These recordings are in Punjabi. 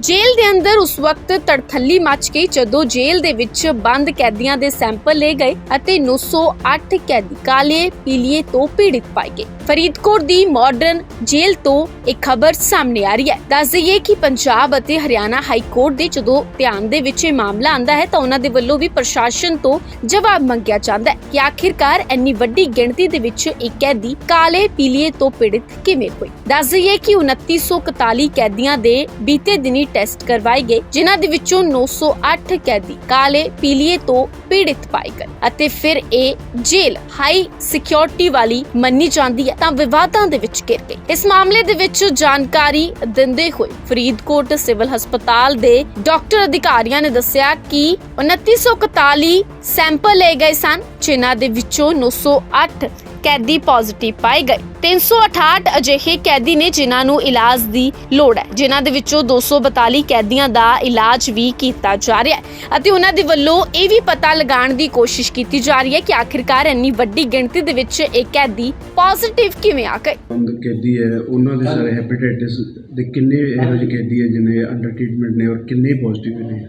ਜੇਲ੍ਹ ਦੇ ਅੰਦਰ ਉਸ ਵਕਤ ਤੜਥੱਲੀ ਮੱਚ ਗਈ ਜਦੋਂ ਜੇਲ੍ਹ ਦੇ ਵਿੱਚ ਬੰਦ ਕੈਦੀਆਂ ਦੇ ਸੈਂਪਲ ਲਏ ਗਏ ਅਤੇ 908 ਕੈਦੀ ਕਾਲੇ, ਪੀਲੀਏ ਤੋਂ ਪੀੜਿਤ ਪਾਏ ਗਏ। ਫਰੀਦਕੋਟ ਦੀ ਮਾਡਰਨ ਜੇਲ੍ਹ ਤੋਂ ਇੱਕ ਖਬਰ ਸਾਹਮਣੇ ਆ ਰਹੀ ਹੈ। ਦੱਸ ਦਈਏ ਕਿ ਪੰਜਾਬ ਅਤੇ ਹਰਿਆਣਾ ਹਾਈ ਕੋਰਟ ਦੇ ਜਦੋਂ ਧਿਆਨ ਦੇ ਵਿੱਚ ਇਹ ਮਾਮਲਾ ਆਂਦਾ ਹੈ ਤਾਂ ਉਹਨਾਂ ਦੇ ਵੱਲੋਂ ਵੀ ਪ੍ਰਸ਼ਾਸਨ ਤੋਂ ਜਵਾਬ ਮੰਗਿਆ ਜਾਂਦਾ ਹੈ ਕਿ ਆਖਿਰਕਾਰ ਇੰਨੀ ਵੱਡੀ ਗਿਣਤੀ ਦੇ ਵਿੱਚ ਇੱਕ ਕੈਦੀ ਕਾਲੇ, ਪੀਲੀਏ ਤੋਂ ਪੀੜਿਤ ਕਿਵੇਂ ਹੋਈ ਦੱਸ ਦਈਏ ਕਿ 2941 ਕੈਦੀਆਂ ਦੇ ਬੀਤੇ ਦਿਨੀ ਟੈਸਟ ਕਰਵਾਏ ਗਏ, ਜਿਨ੍ਹਾਂ ਦੇ ਵਿੱਚੋਂ 908 ਕੈਦੀ ਕਾਲੇ, ਪੀਲੀਏ ਤੋਂ ਪੀੜਿਤ ਪਾਏ ਗਏ ਅਤੇ ਫਿਰ ਇਹ ਜੇਲ੍ਹ ਹਾਈ ਸਿਕਿਉਰਿਟੀ ਵਾਲੀ ਮੰਨੀ ਜਾਂਦੀ ਹੈ ਤਾਂ ਵਿਵਾਦਾਂ ਦੇ ਵਿੱਚ ਘਿਰ ਗਈ ਇਸ ਮਾਮਲੇ ਦੇ ਵਿੱਚ ਜਾਣਕਾਰੀ ਦਿੰਦੇ ਹੋਏ ਫਰੀਦਕੋਟ ਸਿਵਲ ਹਸਪਤਾਲ ਦੇ ਡਾਕਟਰ ਅਧਿਕਾਰੀਆਂ ਨੇ ਦੱਸਿਆ ਕਿ 2941 ਸੈਂਪਲ ਲਏ ਗਏ ਸਨ, ਜਿਨ੍ਹਾਂ ਦੇ ਵਿੱਚੋਂ 908 ਕੈਦੀ ਪੋਜ਼ਿਟਿਵ ਪਾਏ ਗਏ। 368 ਅਜਿਹੇ ਕੈਦੀ ਨੇ ਜਿਨ੍ਹਾਂ ਨੂੰ ਇਲਾਜ ਦੀ ਲੋੜ ਹੈ ਜਿਨ੍ਹਾਂ ਦੇ ਵਿੱਚੋਂ 242 ਕੈਦੀਆਂ ਦਾ ਇਲਾਜ ਵੀ ਕੀਤਾ ਜਾ ਰਿਹਾ ਹੈ। ਅਤੇ ਉਹਨਾਂ ਦੇ ਵੱਲੋਂ ਇਹ ਵੀ ਪਤਾ ਲਗਾਉਣ ਦੀ ਕੋਸ਼ਿਸ਼ ਕੀਤੀ ਜਾ ਰਹੀ ਹੈ ਕਿ ਆਖਿਰਕਾਰ ਇੰਨੀ ਵੱਡੀ ਗਿਣਤੀ ਦੇ ਵਿੱਚ ਇਹ ਕੈਦੀ ਪੋਜ਼ਿਟਿਵ ਕਿਵੇਂ ਆ ਗਏ। ਬੰਦ ਕੈਦੀ ਹੈ ਉਹਨਾਂ ਦੇ ਸਾਰੇ ਹੈਪੇਟਾਈਟਿਸ ਦੇ ਕਿੰਨੇ ਇਹੋ ਜਿਹੇ ਕੈਦੀ ਹੈ ਜਿਹਨੇ ਅੰਡਰ ਟ੍ਰੀਟਮੈਂਟ ਨੇ ਔਰ ਕਿੰਨੇ ਪੋਜ਼ਿਟਿਵ ਨੇ?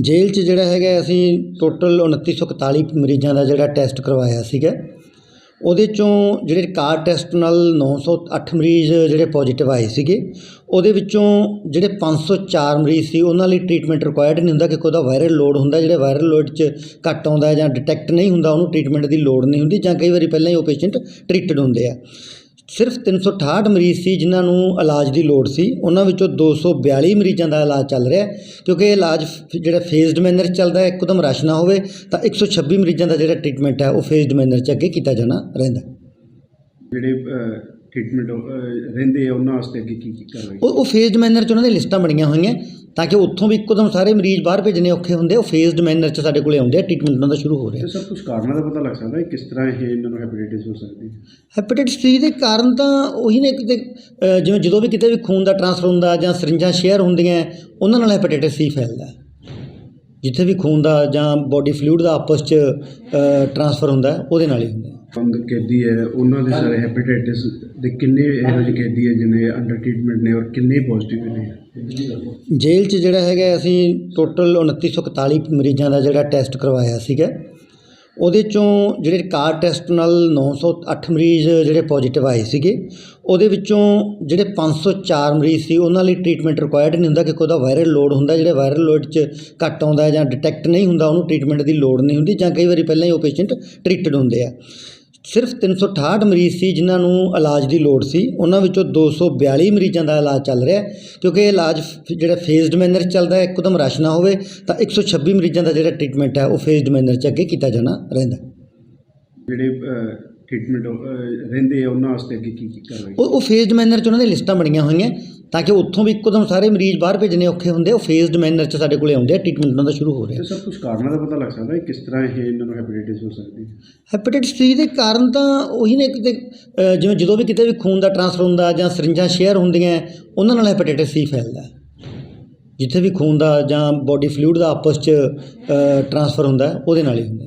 ਜੇਲ੍ਹ 'ਚ ਜਿਹੜਾ ਹੈਗਾ ਅਸੀਂ ਟੋਟਲ 2941 ਮਰੀਜ਼ਾਂ ਦਾ ਜਿਹੜਾ ਟੈਸਟ ਕਰਵਾਇਆ ਸੀਗਾ। ਉਹਦੇ ਚੋਂ ਜਿਹੜੇ ਕਾਰ ਟੈਸਟ ਨਾਲ 908 ਮਰੀਜ਼ ਜਿਹੜੇ ਪੋਜ਼ਿਟਿਵ ਆਏ ਸੀਗੇ, ਉਹਦੇ ਵਿੱਚੋਂ ਜਿਹੜੇ 504 ਮਰੀਜ਼ ਸੀ, ਉਹਨਾਂ ਲਈ ਟ੍ਰੀਟਮੈਂਟ ਰਿਕੁਆਇਰਡ ਨਹੀਂ ਹੁੰਦਾ ਕਿ ਉਹਦਾ ਵਾਇਰਲ ਲੋਡ ਹੁੰਦਾ, ਜਿਹੜੇ ਵਾਇਰਲ ਲੋਡ 'ਚ ਘੱਟ ਆਉਂਦਾ ਜਾਂ ਡਿਟੈਕਟ ਨਹੀਂ ਹੁੰਦਾ, ਉਹਨੂੰ ਟ੍ਰੀਟਮੈਂਟ ਦੀ ਲੋੜ ਨਹੀਂ ਹੁੰਦੀ ਜਾਂ ਕਈ ਵਾਰੀ ਪਹਿਲਾਂ ਹੀ ਉਹ ਪੇਸ਼ੈਂਟ ਟ੍ਰੀਟਡ ਹੁੰਦੇ ਆ। ਸਿਰਫ 368 ਮਰੀਜ਼ ਸੀ ਜਿਨ੍ਹਾਂ ਨੂੰ ਇਲਾਜ ਦੀ ਲੋੜ ਸੀ। ਉਹਨਾਂ ਵਿੱਚੋਂ 242 ਮਰੀਜ਼ਾਂ ਦਾ ਇਲਾਜ ਚੱਲ ਰਿਹਾ ਕਿਉਂਕਿ ਇਹ ਇਲਾਜ ਜਿਹੜਾ ਫੇਜ਼ਡ ਮੈਨਰ ਚੱਲਦਾ ਹੈ ਇੱਕਦਮ ਰਸ਼ ਨਾ ਹੋਵੇ ਤਾਂ 126 ਮਰੀਜ਼ਾਂ ਦਾ ਜਿਹੜਾ ਟ੍ਰੀਟਮੈਂਟ ਹੈ ਉਹ ਫੇਜ਼ਡ ਮੈਨਰ 'ਚ ਅੱਗੇ ਕੀਤਾ ਜਾਣਾ ਰਹਿੰਦਾ। ਜਿਹੜੇ ਟ੍ਰੀਟਮੈਂਟ ਰਹਿੰਦੇ ਆ ਉਹਨਾਂ ਵਾਸਤੇ ਅੱਗੇ ਕੀ ਕੀ ਕਾਰਵਾਈ? ਉਹ ਉਹ ਫੇਜ਼ਡ ਮੈਨਰ 'ਚ ਉਹਨਾਂ ਦੀਆਂ ਲਿਸਟਾਂ ਬਣੀਆਂ ਹੋਈਆਂ। ਤਾਂ ਕਿ ਉੱਥੋਂ ਵੀ ਇੱਕਦਮ ਸਾਰੇ ਮਰੀਜ਼ ਬਾਹਰ ਭੇਜਣੇ ਔਖੇ ਹੁੰਦੇ ਉਹ ਫੇਜ਼ਡ ਮੈਨਰ 'ਚ ਸਾਡੇ ਕੋਲੇ ਆਉਂਦੇ ਆ ਟ੍ਰੀਟਮੈਂਟ ਉਹਨਾਂ ਦਾ ਸ਼ੁਰੂ ਹੋ ਰਿਹਾ ਤੇ ਸਭ ਕੁਝ ਕਾਰਨਾਂ ਦਾ ਪਤਾ ਲੱਗ ਸਕਦਾ ਹੈ ਕਿਸ ਤਰ੍ਹਾਂ ਇਹ ਇਹਨਾਂ ਨੂੰ ਹੈਪੇਟਾਈਟਿਸ ਹੋ ਸਕਦੀ ਹੈ ਹੈਪੇਟਾਈਟਸ ਸੀ ਦੇ ਕਾਰਨ ਤਾਂ ਉਹੀ ਨੇ ਕਿਤੇ ਜਿਵੇਂ ਜਦੋਂ ਵੀ ਕਿਤੇ ਵੀ ਖੂਨ ਦਾ ਟ੍ਰਾਂਸਫਰ ਹੁੰਦਾ ਜਾਂ ਸਰਿੰਜਾਂ ਸ਼ੇਅਰ ਹੁੰਦੀਆਂ ਉਹਨਾਂ ਨਾਲ ਹੈਪੇਟਾਈਟਸ ਸੀ ਫੈਲਦਾ ਹੈ। ਜਿੱਥੇ ਵੀ ਖੂਨ ਦਾ ਜਾਂ ਬੋਡੀ ਫਲੂਇਡ ਦਾ ਆਪਸ 'ਚ ਟ੍ਰਾਂਸਫਰ ਹੁੰਦਾ ਉਹਦੇ ਨਾਲ ਹੀ ਹੁੰਦਾ। ਬੰਦ ਕੈਦੀ ਹੈ ਉਹਨਾਂ ਦੇ ਸਾਰੇ ਹੈਪੇਟਾਈਟਿਸ ਦੇ ਕਿੰਨੇ ਇਹੋ ਜਿਹੇ ਕੈਦੀ ਹੈ ਜਿਹਨੇ ਅੰਡਰ ਟ੍ਰੀਟਮੈਂਟ ਨੇ ਔਰ ਕਿੰਨੇ ਪੋਜ਼ਿਟਿਵ ਨੇ ਜੇਲ੍ਹ 'ਚ ਜਿਹੜਾ ਹੈਗਾ ਅਸੀਂ ਟੋਟਲ 2941 ਮਰੀਜ਼ਾਂ ਦਾ ਜਿਹੜਾ ਟੈਸਟ ਕਰਵਾਇਆ ਸੀਗਾ ਉਹਦੇ ਚੋਂ ਜਿਹੜੇ ਕਾਰ ਟੈਸਟ ਨਾਲ 908 ਮਰੀਜ਼ ਜਿਹੜੇ ਪੋਜੀਟਿਵ ਆਏ ਸੀਗੇ, ਉਹਦੇ ਵਿੱਚੋਂ ਜਿਹੜੇ 504 ਮਰੀਜ਼ ਸੀ, ਉਹਨਾਂ ਲਈ ਟਰੀਟਮੈਂਟ ਰਿਕੁਆਇਰਡ ਨਹੀਂ ਹੁੰਦਾ ਕਿ ਉਹਦਾ ਵਾਇਰਲ ਲੋਡ ਹੁੰਦਾ, ਜਿਹੜੇ ਵਾਇਰਲ ਲੋਡ 'ਚ ਘੱਟ ਆਉਂਦਾ ਜਾਂ ਡਿਟੈਕਟ ਨਹੀਂ ਹੁੰਦਾ, ਉਹਨੂੰ ਟਰੀਟਮੈਂਟ ਦੀ ਲੋੜ ਨਹੀਂ ਹੁੰਦੀ ਜਾਂ ਕਈ ਵਾਰੀ ਪਹਿਲਾਂ ਹੀ ਉਹ ਪੇਸ਼ੈਂਟ ਟ੍ਰੀਟਡ ਹੁੰਦੇ ਆ। ਸਿਰਫ 368 ਮਰੀਜ਼ ਸੀ ਜਿਨ੍ਹਾਂ ਨੂੰ ਇਲਾਜ ਦੀ ਲੋੜ ਸੀ। ਉਹਨਾਂ ਵਿੱਚੋਂ 242 ਮਰੀਜ਼ਾਂ ਦਾ ਇਲਾਜ ਚੱਲ ਰਿਹਾ ਕਿਉਂਕਿ ਇਹ ਇਲਾਜ ਫ- ਜਿਹੜਾ ਫੇਜ਼ਡ ਮੈਨਰ 'ਚ ਚੱਲਦਾ ਹੈ, ਇੱਕਦਮ ਰਸ਼ ਨਾ ਹੋਵੇ, ਤਾਂ 126 ਮਰੀਜ਼ਾਂ ਦਾ ਜਿਹੜਾ ਟ੍ਰੀਟਮੈਂਟ ਹੈ, ਉਹ ਫੇਜ਼ਡ ਮੈਨਰ 'ਚ ਅੱਗੇ ਕੀਤਾ ਜਾਣਾ ਰਹਿੰਦਾ ਜਿਹੜੇ ਟ੍ਰੀਟਮੈਂਟ ਰਹਿੰਦੇ ਆ ਉਹਨਾਂ ਵਾਸਤੇ ਅੱਗੇ ਕੀ ਕੀ ਕਾਰਵਾਈ ਉਹ ਉਹ ਫੇਜ਼ਡ ਮੈਨਰ 'ਚ ਉਹਨਾਂ ਦੀਆਂ ਲਿਸਟਾਂ ਬਣੀਆਂ ਹੋਈਆਂ ਤਾਂ ਕਿ ਉੱਥੋਂ ਵੀ ਇੱਕਦਮ ਸਾਰੇ ਮਰੀਜ਼ ਬਾਹਰ ਭੇਜਣੇ ਔਖੇ ਹੁੰਦੇ ਉਹ ਫੇਜ਼ਡ ਮੈਨਰ 'ਚ ਸਾਡੇ ਕੋਲੇ ਆਉਂਦੇ ਆ ਟ੍ਰੀਟਮੈਂਟ ਉਹਨਾਂ ਦਾ ਸ਼ੁਰੂ ਹੋ ਰਿਹਾ ਸਭ ਕੁਝ ਕਾਰਨਾਂ ਦਾ ਪਤਾ ਲੱਗ ਸਕਦਾ ਹੈ ਕਿਸ ਤਰ੍ਹਾਂ ਇਹ ਇਹਨਾਂ ਨੂੰ ਹੈਪੇਟਾਈਟਿਸ ਹੋ ਸਕਦੀ ਹੈ ਹੈਪੇਟਾਈਟਸ ਸੀ ਦੇ ਕਾਰਨ ਤਾਂ ਉਹੀ ਨੇ ਕਿਤੇ ਜਿਵੇਂ ਜਦੋਂ ਵੀ ਕਿਤੇ ਵੀ ਖੂਨ ਦਾ ਟ੍ਰਾਂਸਫਰ ਹੁੰਦਾ ਜਾਂ ਸਰਿੰਜਾਂ ਸ਼ੇਅਰ ਹੁੰਦੀਆਂ ਉਹਨਾਂ ਨਾਲ ਹੈਪੇਟਾਈਟਸ ਸੀ ਫੈਲਦਾ। ਜਿੱਥੇ ਵੀ ਖੂਨ ਦਾ ਜਾਂ ਬੋਡੀ ਫਲੂਇਡ ਦਾ ਆਪਸ 'ਚ ਟ੍ਰਾਂਸਫਰ ਹੁੰਦਾ ਉਹਦੇ ਨਾਲ ਹੀ ਹੁੰਦਾ।